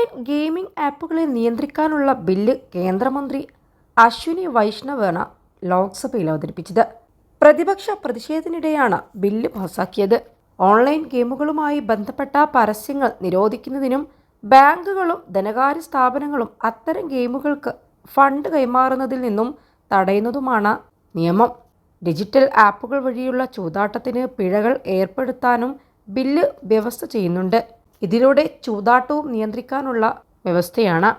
Online gaming ആപ്പുകളെ നിയന്ത്രിക്കാനുള്ള bill കേന്ദ്രമന്ത്രി അശ്വിനി വൈഷ്ണവാണ് ലോക്സഭയിൽ അവതരിപ്പിച്ചത്. പ്രതിപക്ഷ പ്രതിഷേധത്തിനിടെയാണ് ബില്ല് പാസാക്കിയത്. ഓൺലൈൻ ഗെയിമുകളുമായി ബന്ധപ്പെട്ട പരസ്യങ്ങൾ നിരോധിക്കുന്നതിനും ബാങ്കുകളും ധനകാര്യ സ്ഥാപനങ്ങളും അത്തരം ഗെയിമുകൾക്ക് ഫണ്ട് കൈമാറുന്നതിൽ നിന്നും തടയുന്നതുമാണ് നിയമം. ഡിജിറ്റൽ ആപ്പുകൾ വഴിയുള്ള ചൂതാട്ടത്തിന് പിഴകൾ ഏർപ്പെടുത്താനും ബില്ല് വ്യവസ്ഥ ചെയ്യുന്നുണ്ട്. ഇതിലൂടെ ചൂതാട്ടവും നിയന്ത്രിക്കാനുള്ള വ്യവസ്ഥയാണ്.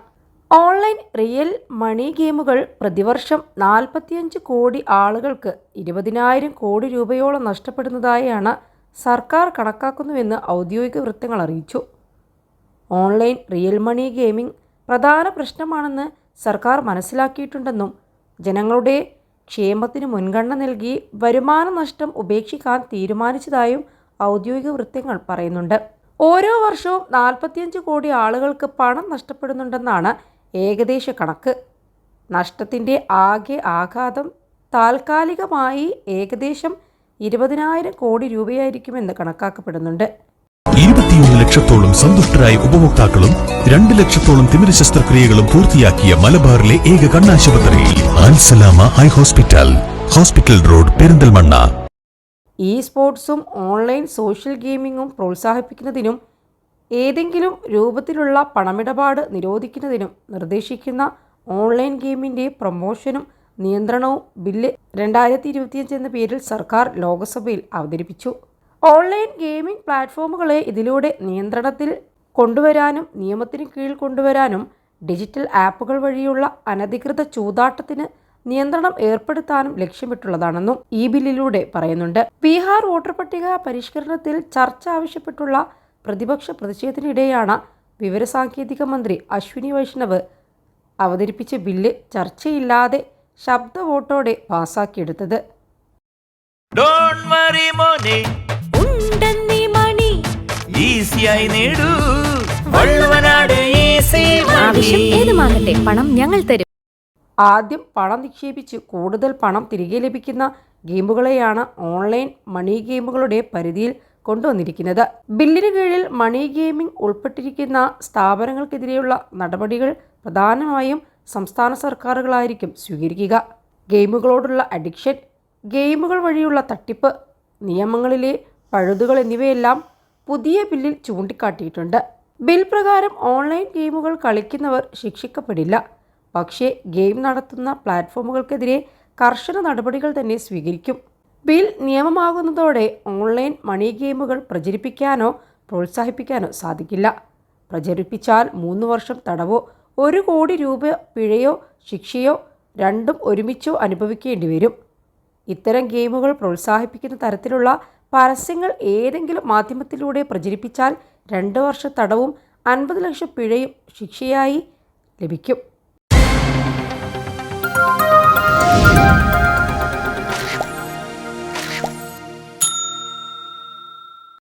ഓൺലൈൻ റിയൽ മണി ഗെയിമുകൾ പ്രതിവർഷം നാൽപ്പത്തിയഞ്ച് കോടി ആളുകൾക്ക് ഇരുപതിനായിരം കോടി രൂപയോളം നഷ്ടപ്പെടുന്നതായാണ് സർക്കാർ കണക്കാക്കുന്നുവെന്ന് ഔദ്യോഗിക വൃത്തങ്ങൾ അറിയിച്ചു. ഓൺലൈൻ റിയൽ മണി ഗെയിമിംഗ് പ്രധാന പ്രശ്നമാണെന്ന് സർക്കാർ മനസ്സിലാക്കിയിട്ടുണ്ടെന്നും ജനങ്ങളുടെ ക്ഷേമത്തിന് മുൻഗണന നൽകി വരുമാന നഷ്ടം ഉപേക്ഷിക്കാൻ തീരുമാനിച്ചതായും ഔദ്യോഗിക വൃത്തങ്ങൾ പറയുന്നുണ്ട്. ഓരോ വർഷവും നാൽപ്പത്തിയഞ്ച് കോടി ആളുകൾക്ക് പണം നഷ്ടപ്പെടുന്നുണ്ടെന്നാണ് ഏകദേശ കണക്ക്. നഷ്ടത്തിന്റെ ആകെ ആഘാതം താൽക്കാലികമായി ഏകദേശം ഇരുപതിനായിരം കോടി രൂപയായിരിക്കുമെന്ന് കണക്കാക്കപ്പെടുന്നുണ്ട്. ഇരുപത്തിയൊന്ന് ലക്ഷത്തോളം സന്തുഷ്ടരായ ഉപഭോക്താക്കളും രണ്ട് ലക്ഷത്തോളം തിമിര ശസ്ത്രക്രിയകളും പൂർത്തിയാക്കിയ മലബാറിലെ ഏക കണ്ണാശുപത്രി eye hospital hospital road Perinthalmanna. E സ്പോർട്സും online social ഗെയിമിങ്ങും പ്രോത്സാഹിപ്പിക്കുന്നതിനും ഏതെങ്കിലും രൂപത്തിലുള്ള പണമിടപാട് നിരോധിക്കുന്നതിനും നിർദ്ദേശിക്കുന്ന ഓൺലൈൻ ഗെയിമിന്റെ പ്രൊമോഷനും നിയന്ത്രണവും ബില്ല് രണ്ടായിരത്തി ഇരുപത്തിയഞ്ച് എന്ന പേരിൽ സർക്കാർ ലോക്സഭയിൽ അവതരിപ്പിച്ചു. ഓൺലൈൻ ഗെയിമിംഗ് പ്ലാറ്റ്ഫോമുകളെ ഇതിലൂടെ നിയന്ത്രണത്തിൽ കൊണ്ടുവരാനും നിയമത്തിന് കീഴിൽ കൊണ്ടുവരാനും ഡിജിറ്റൽ ആപ്പുകൾ വഴിയുള്ള അനധികൃത ചൂതാട്ടത്തിന് നിയന്ത്രണം ഏർപ്പെടുത്താനും ലക്ഷ്യമിട്ടുള്ളതാണെന്നും ഈ ബില്ലിലൂടെ പറയുന്നുണ്ട്. ബീഹാർ വോട്ടർ പട്ടിക പരിഷ്കരണത്തിൽ ചർച്ച ആവശ്യപ്പെട്ടുള്ള പ്രതിപക്ഷ പ്രതിഷേധത്തിനിടെയാണ് വിവരസാങ്കേതിക മന്ത്രി അശ്വിനി വൈഷ്ണവ് അവതരിപ്പിച്ച ബില്ല് ചർച്ചയില്ലാതെ ശബ്ദ വോട്ടോടെ പാസാക്കിയെടുത്തത്. ഡോണ്ട് വറി മോനെ. ഉണ്ടെന്നീ മണി. ഈസിയായി നേടൂ. വള്ളുവനാട് ഈസി ആവശ്യം ഏതുമാകട്ടെ പണം ഞങ്ങൾ തരും. ആദ്യം പണം നിക്ഷേപിച്ച് കൂടുതൽ പണം തിരികെ ലഭിക്കുന്ന ഗെയിമുകളെയാണ് ഓൺലൈൻ മണി ഗെയിമുകളുടെ പരിധിയിൽ കൊണ്ടുവന്നിരിക്കുന്നത്. ബില്ലിന് കീഴിൽ മണി ഗെയിമിംഗ് ഉൾപ്പെട്ടിരിക്കുന്ന സ്ഥാപനങ്ങൾക്കെതിരെയുള്ള നടപടികൾ പ്രധാനമായും സംസ്ഥാന സർക്കാരുകളായിരിക്കും സ്വീകരിക്കുക. ഗെയിമുകളോടുള്ള അഡിക്ഷൻ ഗെയിമുകൾ വഴിയുള്ള തട്ടിപ്പ് നിയമങ്ങളിലെ പഴുതുകൾ എന്നിവയെല്ലാം പുതിയ ബില്ലിൽ ചൂണ്ടിക്കാട്ടിയിട്ടുണ്ട്. ബിൽ പ്രകാരം ഓൺലൈൻ ഗെയിമുകൾ കളിക്കുന്നവർ ശിക്ഷിക്കപ്പെടില്ല. പക്ഷേ ഗെയിം നടത്തുന്ന പ്ലാറ്റ്ഫോമുകൾക്കെതിരെ കർശന നടപടികൾ തന്നെ സ്വീകരിക്കും. ബിൽ നിയമമാകുന്നതോടെ ഓൺലൈൻ മണി ഗെയിമുകൾ പ്രചരിപ്പിക്കാനോ പ്രോത്സാഹിപ്പിക്കാനോ സാധിക്കില്ല. പ്രചരിപ്പിച്ചാൽ മൂന്ന് വർഷം തടവോ ഒരു കോടി രൂപ പിഴയോ ശിക്ഷയോ രണ്ടും ഒരുമിച്ചോ അനുഭവിക്കേണ്ടി വരും. ഇത്തരം ഗെയിമുകൾ പ്രോത്സാഹിപ്പിക്കുന്ന തരത്തിലുള്ള പരസ്യങ്ങൾ ഏതെങ്കിലും മാധ്യമത്തിലൂടെ പ്രചരിപ്പിച്ചാൽ രണ്ട് വർഷ തടവും അൻപത് ലക്ഷം പിഴയും ശിക്ഷയായി ലഭിക്കും.